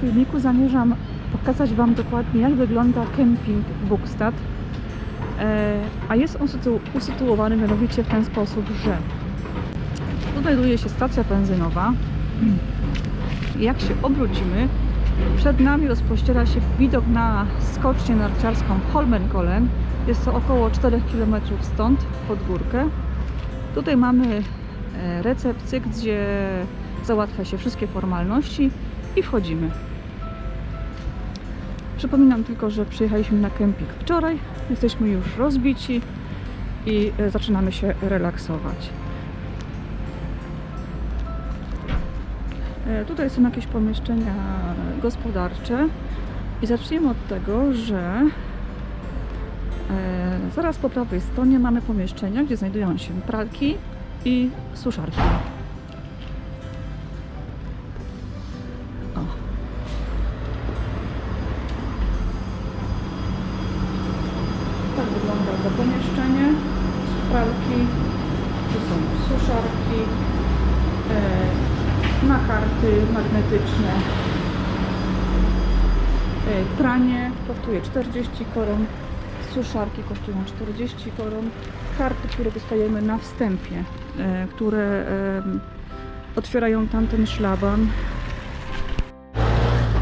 filmiku zamierzam pokazać Wam dokładnie, jak wygląda kemping Bukstad. E, A jest on sytu- usytuowany mianowicie w ten sposób, że tu znajduje się stacja benzynowa. Jak się obrócimy, przed nami rozpościera się widok na skocznię narciarską Holmenkollen. Jest to około 4 km stąd, pod górkę. Tutaj mamy e, recepcję, gdzie załatwia się wszystkie formalności i wchodzimy. Przypominam tylko, że przyjechaliśmy na kemping wczoraj, jesteśmy już rozbici i e, zaczynamy się relaksować. E, Tutaj są jakieś pomieszczenia gospodarcze i zaczniemy od tego, że e, zaraz po prawej stronie mamy pomieszczenia, gdzie znajdują się pralki i suszarki. To pomieszczenie. Pralki, tu są suszarki, e, na karty magnetyczne. E, pranie kosztuje 40 koron, suszarki kosztują 40 koron. Karty, które dostajemy na wstępie, e, które em, otwierają tamten szlaban.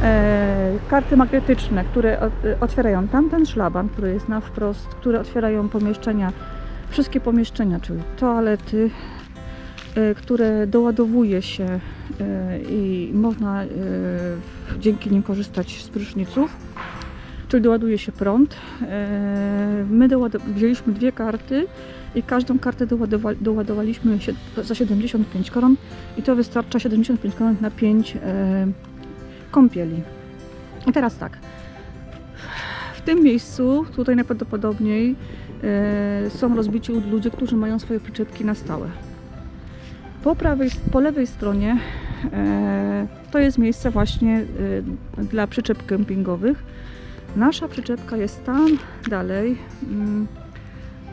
E, karty magnetyczne, które otwierają tamten szlaban, który jest na wprost, które otwierają pomieszczenia, wszystkie pomieszczenia, czyli toalety, e, które doładowuje się e, i można dzięki nim korzystać z pryszniców, czyli doładuje się prąd. My wzięliśmy dwie karty i każdą kartę doładowa- doładowaliśmy za 75 koron i to wystarcza 75 koron na 5 e, kąpieli. I teraz tak. W tym miejscu, tutaj najprawdopodobniej e, są rozbici ludzie, którzy mają swoje przyczepki na stałe. Po, prawej, po lewej stronie e, to jest miejsce właśnie e, dla przyczep kempingowych. Nasza przyczepka jest tam dalej.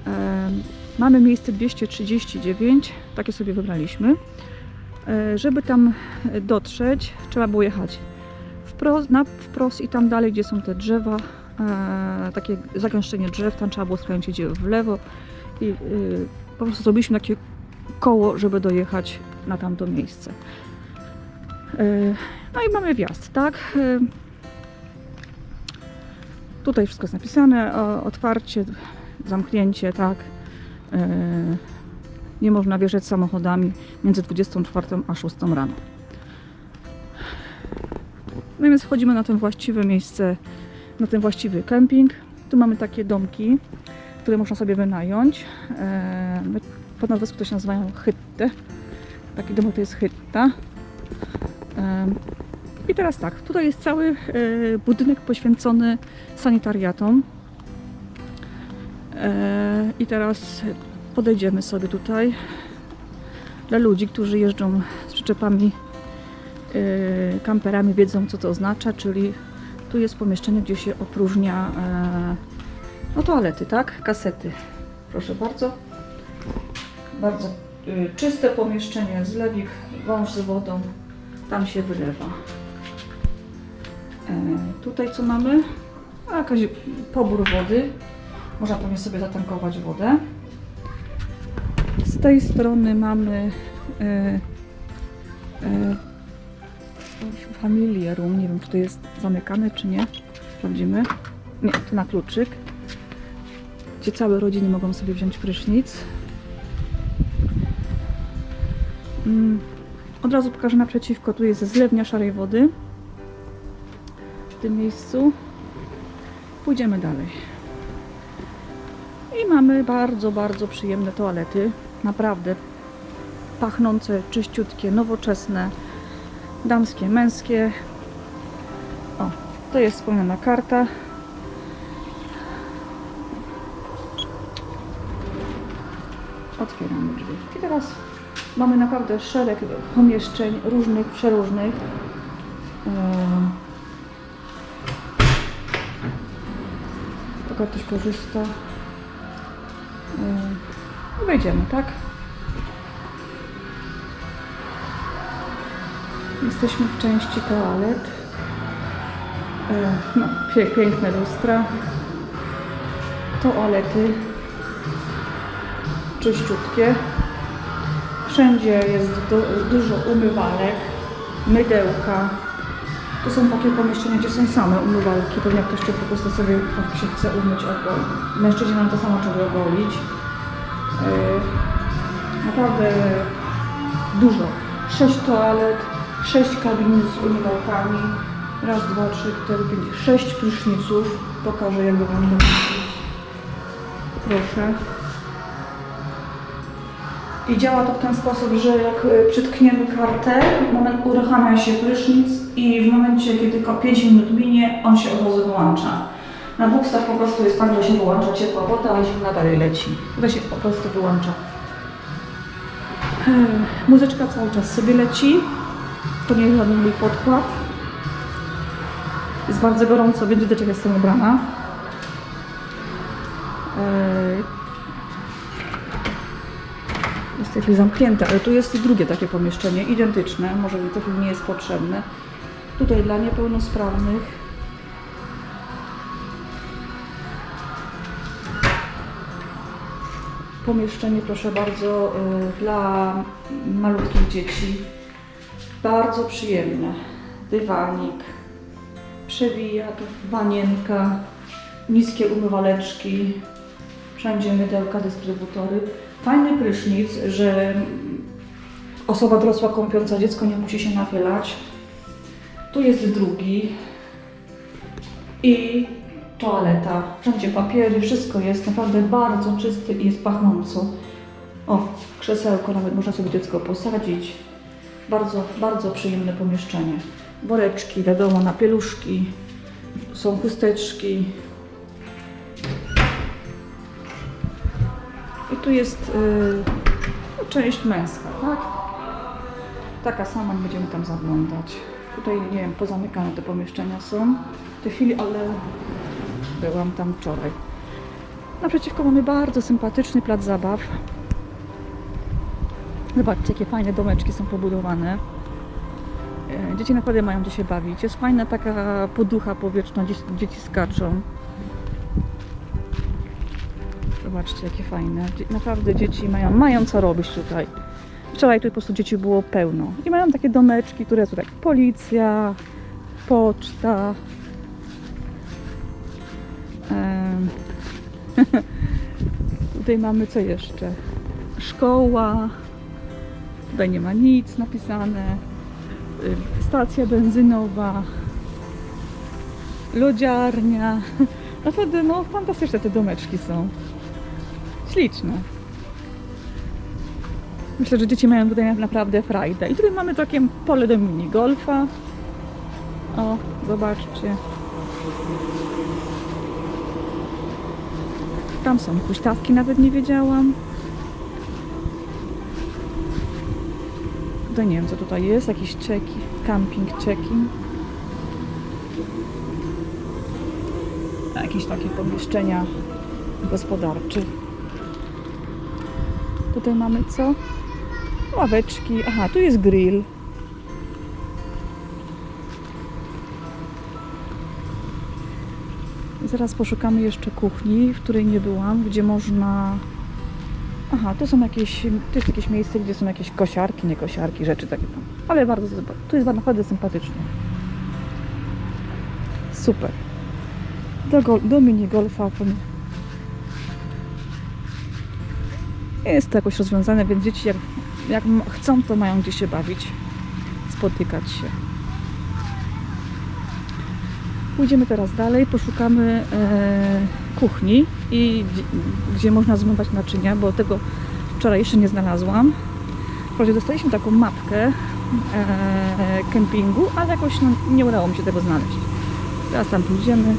E, mamy miejsce 239, takie sobie wybraliśmy. Żeby tam dotrzeć, trzeba było jechać wprost, na wprost i tam dalej, gdzie są te drzewa, e, takie zagęszczenie drzew, tam trzeba było skręcić w lewo i y, po prostu zrobiliśmy takie koło, żeby dojechać na tamto miejsce. E, no i mamy wjazd, tak? E, tutaj wszystko jest napisane, o, otwarcie, zamknięcie, tak? E, nie można wjeżdżać samochodami między 24 a 6 rano. No więc wchodzimy na to właściwe miejsce, na ten właściwy kemping. Tu mamy takie domki, które można sobie wynająć. My po norwesku to się nazywają hytte. Taki domek to jest hytta. Eee, I teraz tak, tutaj jest cały e, budynek poświęcony sanitariatom. I teraz podejdziemy sobie tutaj dla ludzi, którzy jeżdżą z przyczepami kamperami wiedzą, co to oznacza, czyli tu jest pomieszczenie, gdzie się opróżnia e, no toalety, tak? Kasety. Proszę bardzo. Bardzo y, czyste pomieszczenie, zlewik, wąż z wodą. Tam się wylewa. E, tutaj co mamy? Jakaś pobór wody. Można pewnie sobie zatankować wodę. Z tej strony mamy Familię Room. Nie wiem, czy to jest zamykane, czy nie. Sprawdzimy. Nie, to na kluczyk. Gdzie całe rodziny mogą sobie wziąć prysznic. Mm, Od razu pokażę naprzeciwko. Tu jest zlewnia szarej wody. W tym miejscu. Pójdziemy dalej. I mamy bardzo, bardzo przyjemne toalety. Naprawdę pachnące, czyściutkie, nowoczesne damskie, męskie. O, to jest wspomniana karta. Otwieramy drzwi. I teraz mamy naprawdę szereg pomieszczeń różnych, przeróżnych. Ehm. Taka ktoś korzysta. I wejdziemy, tak? Jesteśmy w części toalet. E, No, piękne lustra. Toalety. Czyściutkie. Wszędzie jest du- dużo umywalek, mydełka. To są takie pomieszczenia, gdzie są same umywalki. Pewnie ktoś jeszcze po prostu sobie tak się chce umyć albo mężczyźni nam to samo trzeba ogolić. Yy, naprawdę dużo. Sześć toalet, sześć kabin z umywalkami. Raz, dwa, trzy, cztery, pięć, sześć pryszniców. Pokażę jak wygląda. Proszę. I działa to w ten sposób, że jak y, przytkniemy kartę, moment uruchamia się prysznic i w momencie, kiedy tylko 5 minut minie, on się od razu wyłącza. Na buksach po prostu jest tak, że się wyłącza ciepła woda, a zimna dalej leci. Tutaj się po prostu wyłącza. Muzyczka cały czas sobie leci. To nie jest żaden mój podkład. Jest bardzo gorąco, więc widać jak jestem ubrana. Ech, jest chwili zamknięte, ale tu jest drugie takie pomieszczenie, identyczne, może trochę nie jest potrzebne. Tutaj dla niepełnosprawnych. Pomieszczenie, proszę bardzo, y, dla malutkich dzieci. Bardzo przyjemne. Dywanik, przewijak, wanienka, niskie umywaleczki, wszędzie mydełka, dystrybutory. Fajny prysznic, że osoba dorosła kąpiąca dziecko nie musi się nachylać. Tu jest drugi i toaleta. Wszędzie papiery, wszystko jest naprawdę bardzo czysty i jest pachnąco. O, krzesełko nawet można sobie dziecko posadzić. Bardzo, bardzo przyjemne pomieszczenie. Woreczki, wiadomo, na pieluszki. Są chusteczki. I tu jest y, no, część męska, tak? Taka sama, będziemy tam zaglądać. Tutaj, nie wiem, pozamykane te pomieszczenia są w tej chwili, ale byłam tam wczoraj. Naprzeciwko mamy bardzo sympatyczny plac zabaw. Zobaczcie, jakie fajne domeczki są pobudowane. E, Dzieci naprawdę mają gdzie się bawić. Jest fajna taka poducha powietrzna, dzieci, dzieci skaczą. Zobaczcie, jakie fajne. Naprawdę dzieci mają, mają co robić tutaj. Wczoraj tu po prostu dzieci było pełno. I mają takie domeczki, które są tak policja, poczta. Em, tutaj mamy co jeszcze? Szkoła. Tutaj nie ma nic napisane. Y, Stacja benzynowa. Lodziarnia. Naprawdę, no fantastyczne te domeczki są. Śliczne. Myślę, że dzieci mają tutaj naprawdę frajdę. I tutaj mamy takie pole do minigolfa. O, zobaczcie. Tam są huśtawki, nawet nie wiedziałam. Tutaj nie wiem, co tutaj jest. Jakiś czeki, camping, checking. Jakieś takie pomieszczenia gospodarcze. Tutaj mamy co? Ławeczki. Aha, tu jest grill. Zaraz poszukamy jeszcze kuchni, w której nie byłam, gdzie można. Aha, tu są jakieś. Tu jest jakieś miejsce, gdzie są jakieś kosiarki, nie kosiarki, rzeczy takie tam. Ale bardzo. Tu jest naprawdę sympatycznie. Super. Do, gol, do pom- Jest to jakoś rozwiązane, więc dzieci jak, jak chcą, to mają gdzie się bawić, spotykać się. Pójdziemy teraz dalej, poszukamy e, kuchni i gdzie, można zmywać naczynia, bo tego wczoraj jeszcze nie znalazłam. Wprawdzie dostaliśmy taką mapkę e, kempingu, ale jakoś no, nie udało mi się tego znaleźć. Teraz tam pójdziemy.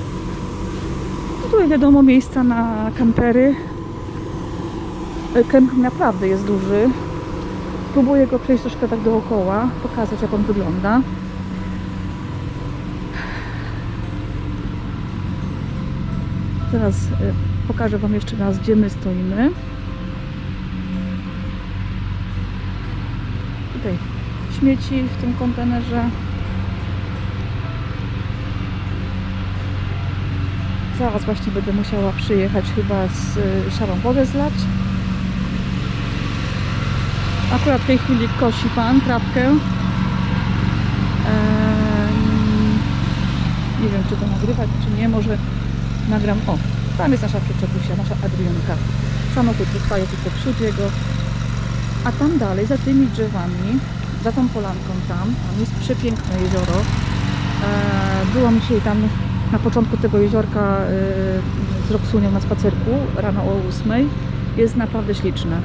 No tutaj wiadomo miejsca na kampery. E, Kemping naprawdę jest duży. Spróbuję go przejść troszkę tak dookoła, pokazać jak on wygląda. Teraz e, pokażę Wam jeszcze raz, gdzie my stoimy. Tutaj śmieci w tym kontenerze. Zaraz właśnie będę musiała przyjechać chyba z y, szarą wodę zlać. Akurat w tej chwili kosi pan trawkę. Em, nie wiem, czy to nagrywać, czy nie. Może nagram. O, tam jest nasza przyczepusia, nasza Adrianka. Samochód zostaje tylko przód jego. A tam dalej, za tymi drzewami, za tą polanką tam, tam jest przepiękne jezioro. E, byłam dzisiaj tam na początku tego jeziorka e, z Roksunią na spacerku rano o 8. Jest naprawdę śliczne.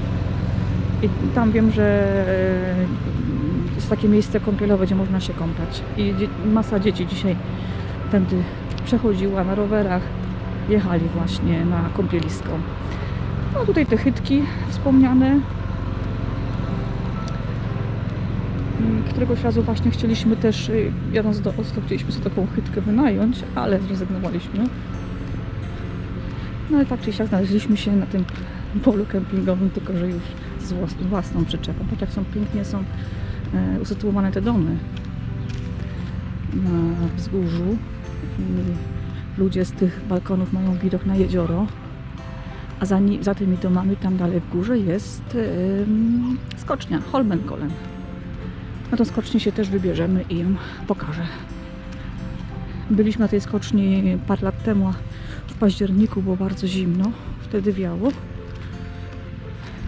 I tam wiem, że e, jest takie miejsce kąpielowe, gdzie można się kąpać. I masa dzieci dzisiaj tędy przechodziła na rowerach, jechali właśnie na kąpielisko. No tutaj te chytki wspomniane. Mm, Któregoś razu właśnie chcieliśmy też, y, jadąc do Oslo, chcieliśmy sobie taką chytkę wynająć, ale zrezygnowaliśmy. No ale tak czy siak znaleźliśmy się na tym polu kempingowym, tylko że już z włas- własną przyczepą. Patrz jak są pięknie są e, usytuowane te domy na wzgórzu. Ludzie z tych balkonów mają widok na jezioro. A za, ni- za tymi domami, tam dalej w górze jest skocznia, Holmenkollen. Na tą skocznię się też wybierzemy i ją pokażę. Byliśmy na tej skoczni parę lat temu, w październiku było bardzo zimno, wtedy wiało.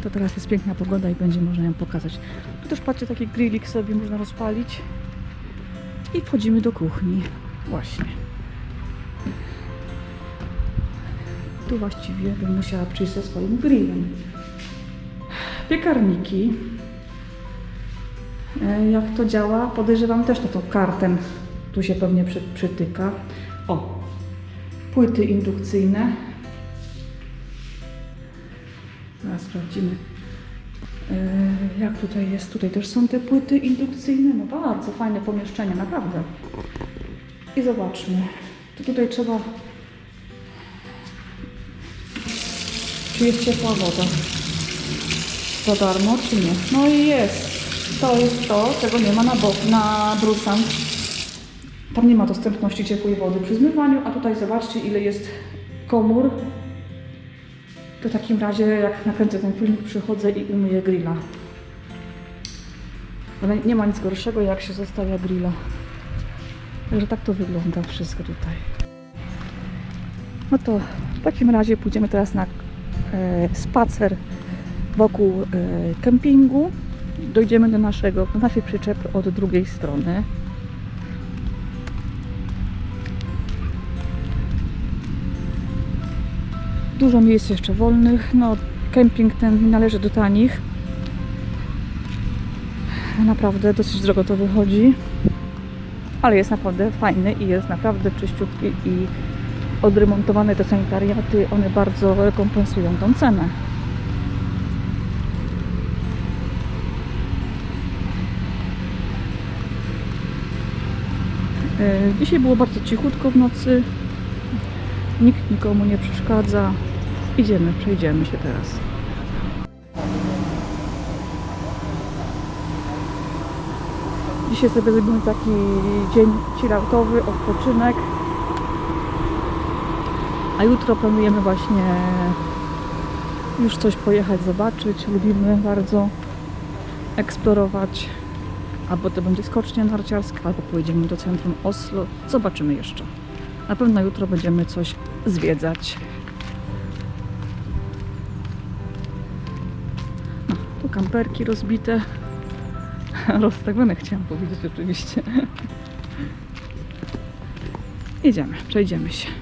To teraz jest piękna pogoda i będzie można ją pokazać. Tu też patrzcie, taki grillik sobie można rozpalić. I wchodzimy do kuchni. Właśnie. Tu właściwie bym musiała przyjść ze swoim grillem. Piekarniki. E, Jak to działa? Podejrzewam też na tą kartę. Tu się pewnie przy, przytyka. O, płyty indukcyjne. Zaraz sprawdzimy. E, Jak tutaj jest? Tutaj też są te płyty indukcyjne. No bardzo fajne pomieszczenie, naprawdę. I zobaczmy. To tutaj trzeba... Jest ciepła woda? Za darmo, czy nie? No i jest. To jest to, czego nie ma na, na Brusan. Tam nie ma dostępności ciepłej wody przy zmywaniu, a tutaj zobaczcie ile jest komór. To w takim razie, jak nakręcę ten filmik, przychodzę i umyję grilla. Ale nie ma nic gorszego, jak się zostawia grilla. Także tak to wygląda wszystko tutaj. No to w takim razie pójdziemy teraz na spacer wokół e, kempingu. Dojdziemy do, naszego, do naszej przyczepy od drugiej strony. Dużo miejsc jeszcze wolnych. No, kemping ten należy do tanich. Naprawdę dosyć drogo to wychodzi. Ale jest naprawdę fajny i jest naprawdę czyściutki i odremontowane te sanitariaty, one bardzo rekompensują tą cenę. E, Dzisiaj było bardzo cichutko w nocy. Nikt nikomu nie przeszkadza. Idziemy, przejdziemy się teraz. Dzisiaj sobie zrobimy taki dzień chilloutowy, odpoczynek. A jutro planujemy właśnie już coś pojechać, zobaczyć. Lubimy bardzo eksplorować. Albo to będzie skocznia narciarska, albo pojedziemy do centrum Oslo. Zobaczymy jeszcze. Na pewno jutro będziemy coś zwiedzać. No, tu kamperki rozbite. Rozstawione chciałam powiedzieć oczywiście. Idziemy, przejdziemy się.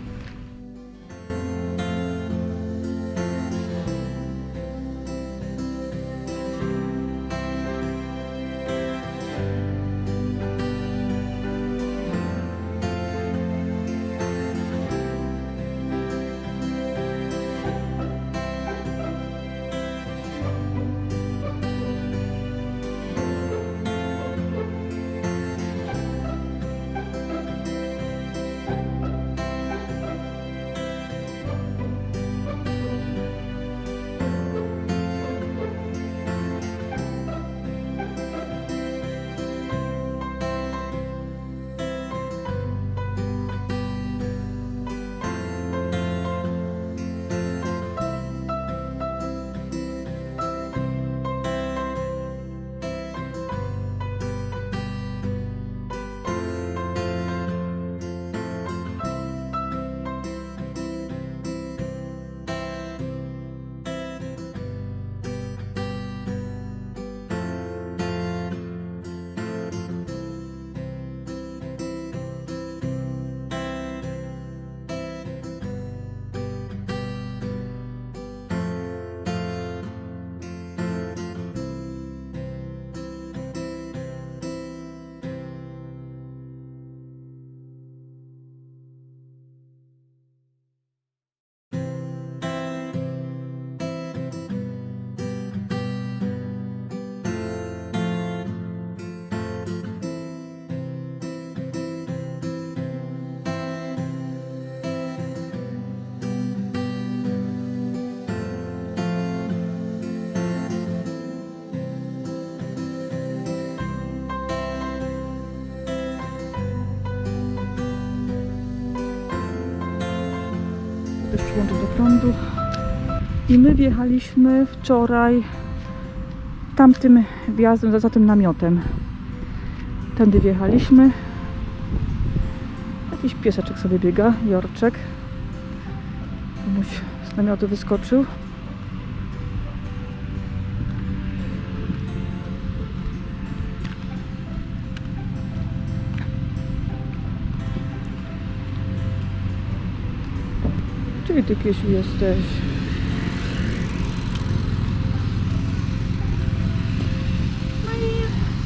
I my wjechaliśmy wczoraj tamtym wjazdem, za, tym namiotem. Tędy wjechaliśmy. Jakiś pieseczek sobie biega, Jorczek. Komuś z namiotu wyskoczył. Czyli ty, Kiesiu, jesteś?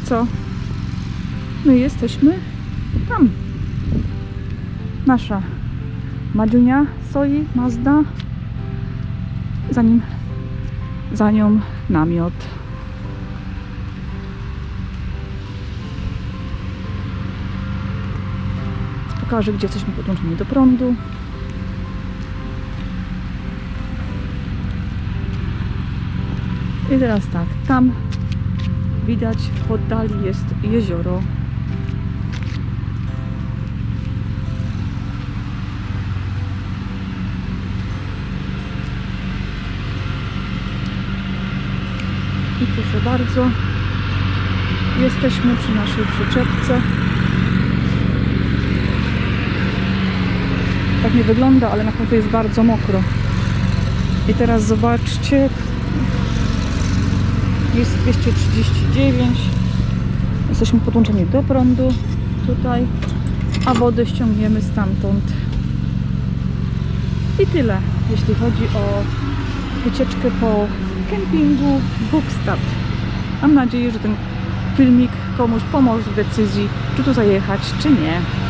Co? My jesteśmy tam. Nasza Madziunia stoi, Mazda. Za nim, za nią namiot. Pokażę, gdzie jesteśmy podłączeni do prądu. I teraz tak, tam widać w oddali jest jezioro. I proszę bardzo, jesteśmy przy naszej przyczepce. Tak nie wygląda, ale na pewno jest bardzo mokro. I teraz zobaczcie, jest 239. Jesteśmy podłączeni do prądu tutaj, a wodę ściągniemy stamtąd. I tyle, jeśli chodzi o wycieczkę po kempingu Bukstad. Mam nadzieję, że ten filmik komuś pomoże w decyzji, czy tu zajechać, czy nie.